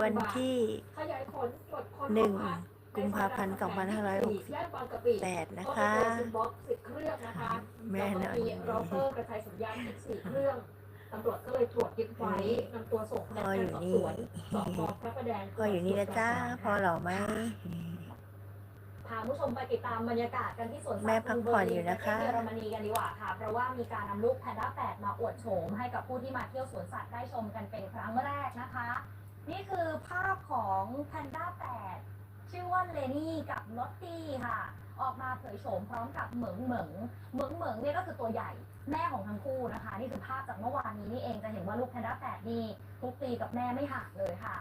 วันที่ขยายผลตรวจค้นหนึ่งของกุมภาพันธ์ 2568 นะคะสิบเครื่องนะคะแม่นแล้วอนก็มีเราเตอร์กระจายสัญญาณอีกสี่เครื่องตำรวจก็เลยตรวจยึดไว้นำตัวส่งพนักพ่องาอนยู่สอบนี่สวนสพพระประแดงพ่ออยู่นี่นะจ้าพ่อเหล่าไหมพาผู้ชมไปติดตามบรรยากาศกันที่สวนสัตว์แม่พักผ่อนอยู่นะคะประเทศเยอรมนีกันดีกว่าค่ะ เพราะว่ามีการนำลูกแพนด้าแปดมาอวดโฉมให้กับผู้ที่มาเที่ยวสวนสัตว์ได้ชมกันเป็นครั้งแรกนะคะ นี่คือภาพของแพนด้าแปดชื่อว่าเลนี่กับลอตตี้ค่ะ ออกมาเผยโฉมพร้อมกับเหมิงเหมิงเหมิงเหมิงเนี่ยก็คือตัวใหญ่แม่ของทั้งคู่นะคะ นี่คือภาพจากเมื่อวานนี้นี่เองจะเห็นว่าลูกแพนด้าแปดนี่ทุกตีกับแม่ไม่ห่างเลยค่ะ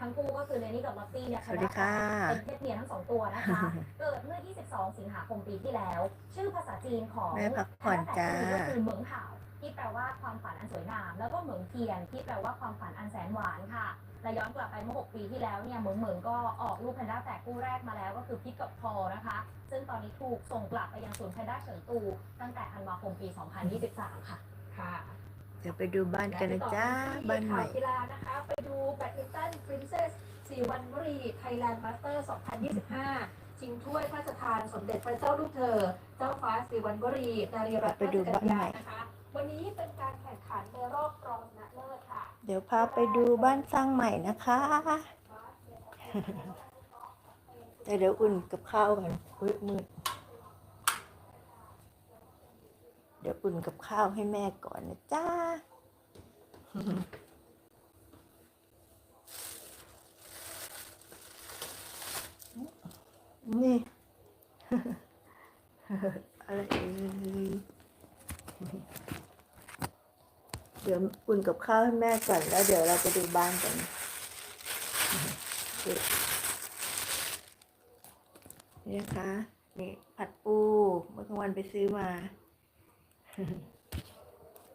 ทั้งคู่ก็คือเลนี่กับลอตตี้เนี่ยสวัสดีค่ะเป็นเพศเมียทั้งสองตัวนะคะ เกิดเมื่อ 22 สิงหาคมปีที่แล้ว ชื่อภาษาจีนของแม่พักผ่อนจ้าก็คือเหมิงห่าว ที่แปลว่าความฝันอันสวยงาม แล้วก็เหมิงเทียนที่แปลว่าความฝันอันแสนหวานค่ะและย้อนกลับไปเมื่อ 6 ปีที่แล้วเนี่ยเหมิงเหมิงก็ออกลูกแพนด้าแฝดคู่แรกมาแล้วก็คือพิกกับพอนะคะ ซึ่งตอนนี้ถูกส่งกลับไปยังศูนย์แพนด้าเฉิงตู ตั้งแต่ธันวาคมปี 2023 ค่ะค่ะเดี๋ยวไปดูบ้านกันนะจ้าบ้านใหม่ข่วกีฬานะคะ ไปดูแบดมินตัน Princess สีวันวรีไทยแลนด์มาสเตอร์ 2025 ชิงถ้วยพระราชทานสมเด็จพระเจ้าลูกเธอ เจ้าฟ้าสีวันวรีนารีรัตนไปดูบ้านใหม่นะคะ วันนี้เป็นการแข่งขันในรอบรองชนะเลิศค่ะ เดี๋ยวพาไปดูบ้านสร้างใหม่นะคะ แต่เดี๋ยวอุ่นกับข้าวกันอุ้ยมืดเดี๋ยวอุ่นกับข้าวให้แม่ก่อนนะจ้านี่ อะไรเอ่ย เดี๋ยวอุ่นกับข้าวให้แม่ก่อนแล้วเดี๋ยวเราไปดูบ้านกันนี่นะคะนี่ผัดปูเมื่อกลางวันไปซื้อมา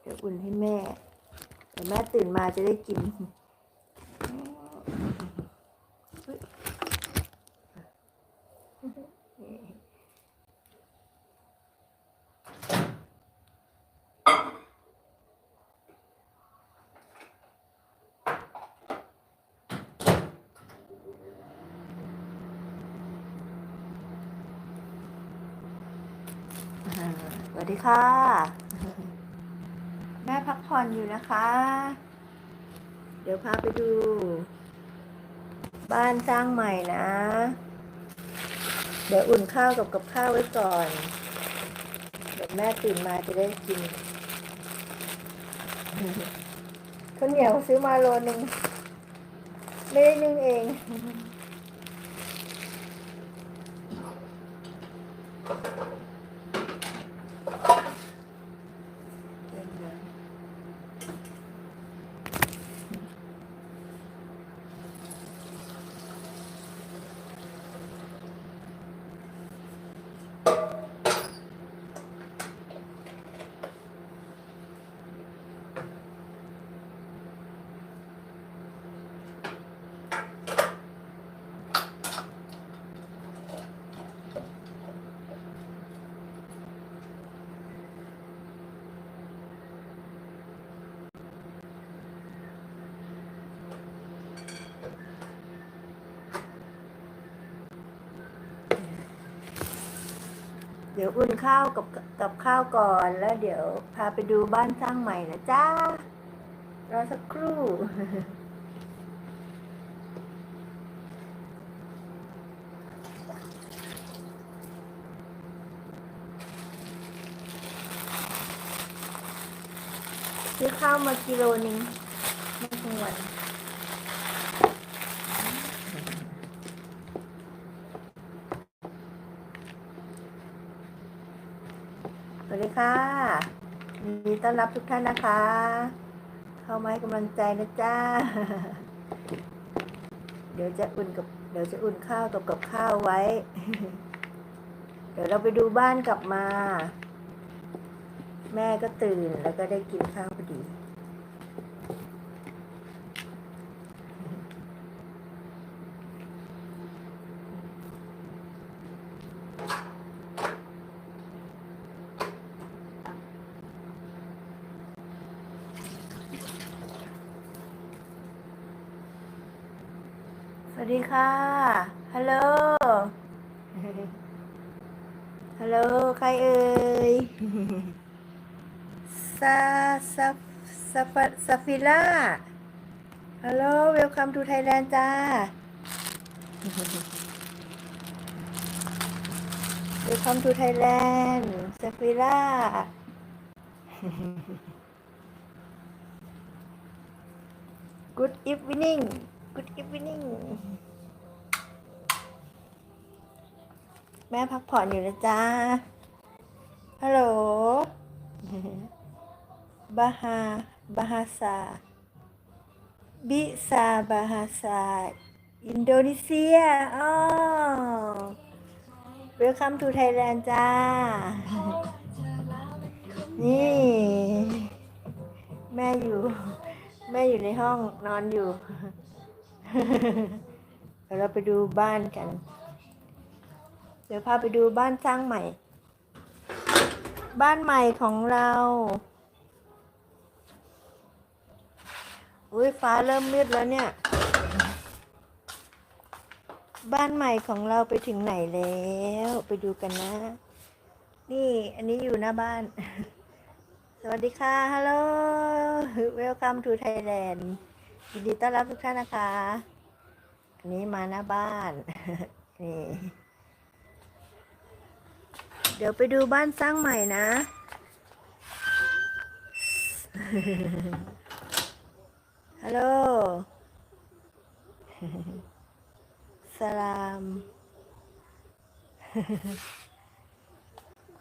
เดี๋ยวอุ่นให้แม่เดี๋ยวแม่ตื่นมาจะได้กิน อ่าส วัสดีค่ะ แม่พักผ่อนอยู่นะคะ เดี๋ยวพาไปดู บ้านสร้างใหม่นะ เดี๋ยวอุ่นข้าวกับกับข้าวไว้ก่อน เดี๋ยวแม่ตื่นมาจะได้กินข้าวเหนียวซื้อมาโลนึงไม่ได้นึ่งเอง เดี๋ยวอุ่นข้าวกับกับข้าวก่อนแล้วเดี๋ยวพาไปดูบ้านสร้างใหม่นะจ้ารอสักครู่ซื้อข้าวมากิโลนึงไม่กลางวัน วัสดีค่ะยินดีต้อนรับทุกท่านนะคะ เข้ามาให้กำลังใจนะจ้า เดี๋ยวจะอุ่นกับ เดี๋ยวจะอุ่นข้าวกับกับข้าวไว้ เดี๋ยวเราไปดูบ้านกลับมา แม่ก็ตื่นแล้วก็ได้กินข้าวพอดี วัสดีค่ะ ฮัลโหล ฮัลโหล ใครเอ่ยซาซาซาฟาซาฟิล่า ฮัลโหล เวลคัมทูไทยแลนด์จ้า เวลคัมทูไทยแลนด์ซาฟิล่า Good evening Good evening แม่พักผ่อนอยู่นะจ๊ะ ฮัลโหล บาฮา บาฮาซา บิซา บาฮาซา อินโดนีเซียอ๋อ Welcome to Thailand จ้า นี่ แม่อยู่ แม่อยู่ในห้องนอนอยู่ เดี๋ยวเราไปดูบ้านกัน เดี๋ยวพาไปดูบ้านสร้างใหม่ บ้านใหม่ของเราอุ้ยฟ้าเริ่มมืดแล้วเนี่ย บ้านใหม่ของเราไปถึงไหนแล้ว ไปดูกันนะ นี่อันนี้อยู่หน้าบ้าน สวัสดีค่ะฮัลโหล Welcome to Thailand ยินดีต้อนรับทุกท่านนะคะ อันนี้มาหน้าบ้าน นี่ เดี๋ยวไปดูบ้านสร้างใหม่นะ ฮัลโหล สลาม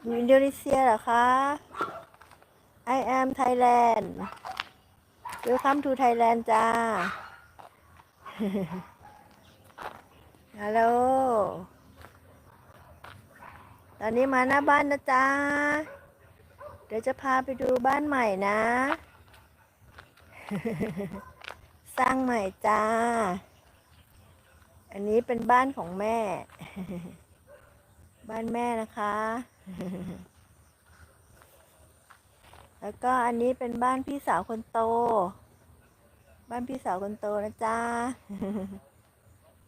อยู่อินโดนีเซียเหรอคะ I am Thailand Welcome to Thailand จ้า ฮัลโหล ตอนนี้มาหน้าบ้านนะจ๊ะเดี๋ยวจะพาไปดูบ้านใหม่นะ สร้างใหม่จ้า อันนี้เป็นบ้านของแม่ บ้านแม่นะคะ แล้วก็อันนี้เป็นบ้านพี่สาวคนโต บ้านพี่สาวคนโตนะจ๊ะ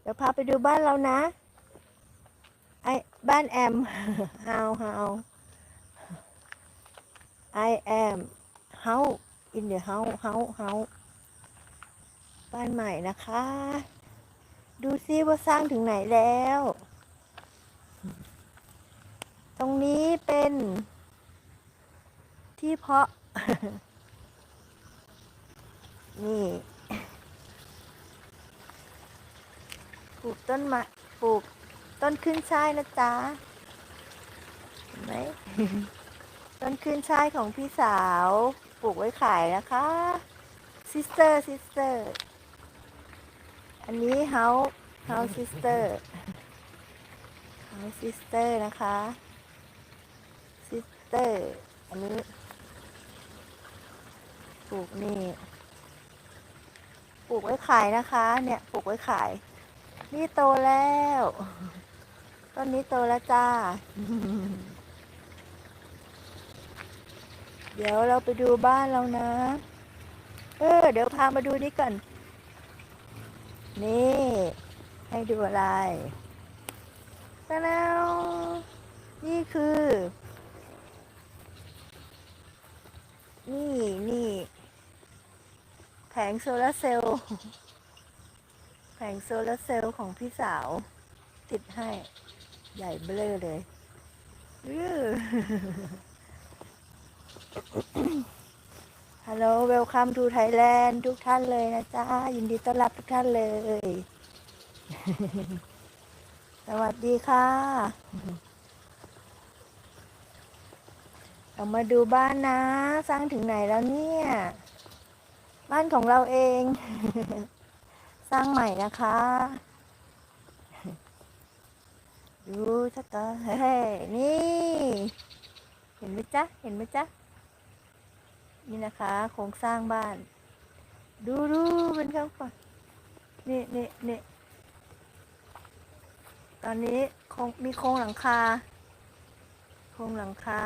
เดี๋ยวพาไปดูบ้านเรานะ ไอบ้านแอมเฮาเฮา I am house in the house house house บ้านใหม่นะคะ ดูซิว่าสร้างถึงไหนแล้ว ตรงนี้เป็น ที่เพาะ นี่ ปลูกต้นมะปลูกต้นขึ้นช่ายนะจ๊ะเห็นไหมต้นขึ้นช่ายของพี่สาว ปลูกไว้ขายนะคะซิสเตอร์ซิสเตอร์อันนี้เฮาเฮาซิสเตอร์เฮาซิสเตอร์นะคะซิสเตอร์อันนี้ ปลูกนี่ ปลูกไว้ขายนะคะ เนี่ย ปลูกไว้ขาย นี่โตแล้ว ต้นนี้โตแล้วจ้า เดี๋ยวเราไปดูบ้านเรานะ เออ เดี๋ยวพามาดูนี่ก่อน นี่ ให้ดูอะไรตะแล้วนี่คือ นี่นี่ แผงโซลาร์เซลล์ แผงโซลาร์เซลล์ของพี่สาว ติดให้ ใหญ่เบ้อเลยฮัลโหลเวลคัมทูไทยแลนด์ทุกท่านเลยนะจ๊ะ ยินดีต้อนรับทุกท่านเลย สวัสดีค่ะ เรามาดูบ้านนะ สร้างถึงไหนแล้วเนี่ย บ้านของเราเอง สร้างใหม่นะคะ ดูสักก่อนเฮ้นี่ เห็นไหมจ๊ะ เห็นไหมจ๊ะ นี่นะคะโครงสร้างบ้าน ดูดูเป็นข้างก่อนนี่นี่นี่ตอนนี้คงมีโครงหลังคา โครงหลังคา